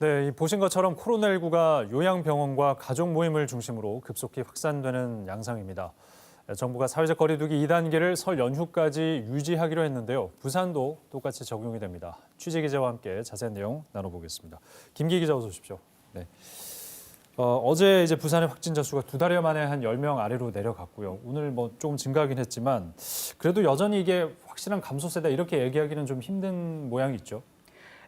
네, 이 보신 것처럼 코로나19가 요양병원과 가족 모임을 중심으로 급속히 확산되는 양상입니다. 정부가 사회적 거리두기 2단계를 설 연휴까지 유지하기로 했는데요. 부산도 똑같이 적용이 됩니다. 취재 기자와 함께 자세한 내용 나눠보겠습니다. 김기 기자 어서 오십시오. 네. 어, 제 이제 부산의 확진자 수가 두 달여 만에 한 10명 아래로 내려갔고요. 오늘 뭐 조금 증가하긴 했지만 그래도 여전히 이게 확실한 감소세다 이렇게 얘기하기는 좀 힘든 모양이 있죠.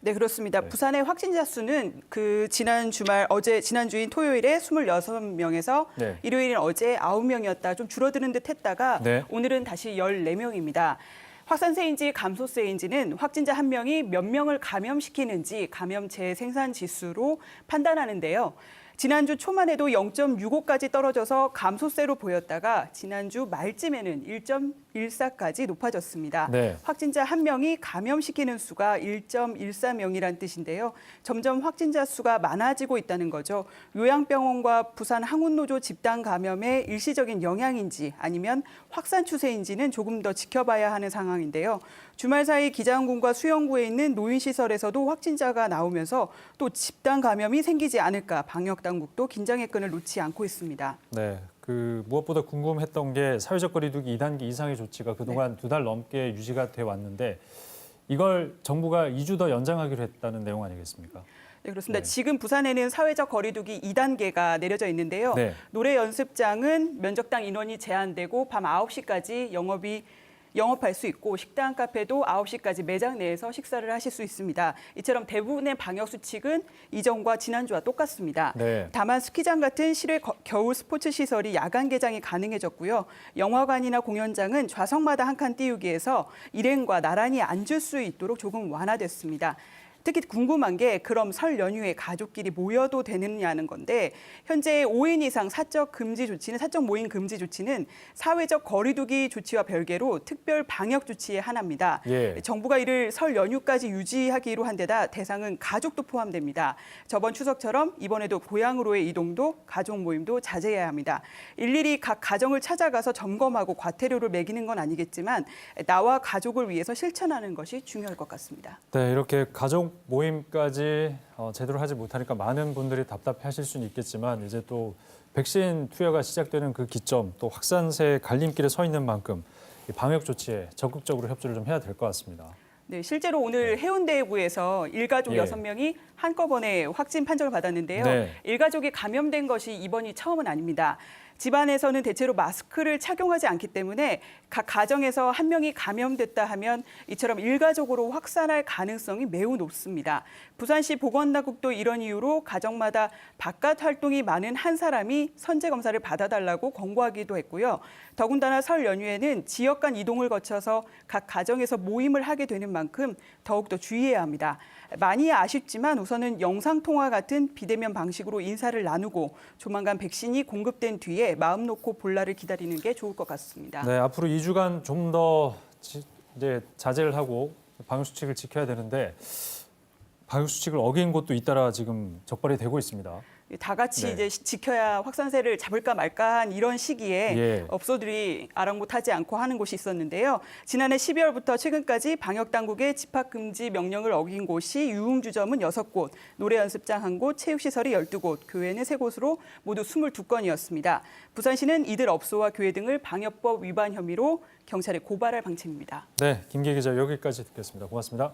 네, 그렇습니다. 네. 부산의 확진자 수는 그 지난 주말 어제 지난 주인 토요일에 26명에서 네. 일요일인 어제 9명이었다. 좀 줄어드는 듯 했다가 네. 오늘은 다시 14명입니다. 확산세인지 감소세인지는 확진자 한 명이 몇 명을 감염시키는지 감염 재생산 지수로 판단하는데요. 지난주 초만 해도 0.65까지 떨어져서 감소세로 보였다가 지난주 말쯤에는 1.14까지 높아졌습니다. 네. 확진자 한 명이 감염시키는 수가 1.14명이란 뜻인데요. 점점 확진자 수가 많아지고 있다는 거죠. 요양병원과 부산 항운노조 집단 감염의 일시적인 영향인지 아니면 확산 추세인지는 조금 더 지켜봐야 하는 상황인데요. 주말 사이 기장군과 수영구에 있는 노인시설에서도 확진자가 나오면서 또 집단 감염이 생기지 않을까 방역 당국도 긴장의 끈을 놓지 않고 있습니다. 네, 그 무엇보다 궁금했던 게 사회적 거리두기 2단계 이상의 조치가 그동안 두달 넘게 유지가 돼 왔는데 이걸 정부가 2주 더 연장하기로 했다는 내용 아니겠습니까? 네, 그렇습니다. 네. 지금 부산에는 사회적 거리두기 2단계가 내려져 있는데요. 네. 노래 연습장은 면적당 인원이 제한되고 밤 9시까지 영업이 영업할 수 있고 식당, 카페도 9시까지 매장 내에서 식사를 하실 수 있습니다. 이처럼 대부분의 방역 수칙은 이전과 지난주와 똑같습니다. 네. 다만 스키장 같은 실외 거- 겨울 스포츠 시설이 야간 개장이 가능해졌고요. 영화관이나 공연장은 좌석마다 한 칸 띄우기에서 일행과 나란히 앉을 수 있도록 조금 완화됐습니다. 특히 궁금한 게 그럼 설 연휴에 가족끼리 모여도 되느냐는 건데 현재 5인 이상 사적 금지 조치는 사적 모임 금지 조치는 사회적 거리두기 조치와 별개로 특별 방역 조치의 하나입니다. 예. 정부가 이를 설 연휴까지 유지하기로 한 데다 대상은 가족도 포함됩니다. 저번 추석처럼 이번에도 고향으로의 이동도 가족 모임도 자제해야 합니다. 일일이 각 가정을 찾아가서 점검하고 과태료를 매기는 건 아니겠지만 나와 가족을 위해서 실천하는 것이 중요할 것 같습니다. 네, 이렇게 가족 모임까지 어, 제대로 하지 못하니까 많은 분들이 답답해하실 수는 있겠지만 이제 또 백신 투여가 시작되는 그 기점 또 확산세 갈림길에 서 있는 만큼 이 방역 조치에 적극적으로 협조를 좀 해야 될 것 같습니다. 네, 실제로 오늘 해운대구에서 일가족 예. 여섯 명이 한꺼번에 확진 판정을 받았는데요. 네. 일가족이 감염된 것이 이번이 처음은 아닙니다. 집안에서는 대체로 마스크를 착용하지 않기 때문에 각 가정에서 한 명이 감염됐다 하면 이처럼 일가족으로 확산할 가능성이 매우 높습니다. 부산시 보건당국도 이런 이유로 가정마다 바깥 활동이 많은 한 사람이 선제 검사를 받아달라고 권고하기도 했고요. 더군다나 설 연휴에는 지역 간 이동을 거쳐서 각 가정에서 모임을 하게 되는 만큼 더욱더 주의해야 합니다. 많이 아쉽지만 우선은 영상통화 같은 비대면 방식으로 인사를 나누고 조만간 백신이 공급된 뒤에 마음 놓고 볼날을 기다리는 게 좋을 것 같습니다. 네, 앞으로 2주간 좀 더 이제 자제를 하고 방역 수칙을 지켜야 되는데 방역 수칙을 어긴 곳도 잇따라 지금 적발이 되고 있습니다. 다 같이 네. 이제 시- 지켜야 확산세를 잡을까 말까 한 이런 시기에 예. 업소들이 아랑곳하지 않고 하는 곳이 있었는데요. 지난해 12월부터 최근까지 방역 당국의 집합 금지 명령을 어긴 곳이 유흥주점은 6곳, 노래 연습장 1곳, 체육시설이 12곳, 교회는 3곳으로 모두 22건이었습니다. 부산시는 이들 업소와 교회 등을 방역법 위반 혐의로 경찰에 고발할 방침입니다. 네, 김기 기자 여기까지 듣겠습니다. 고맙습니다.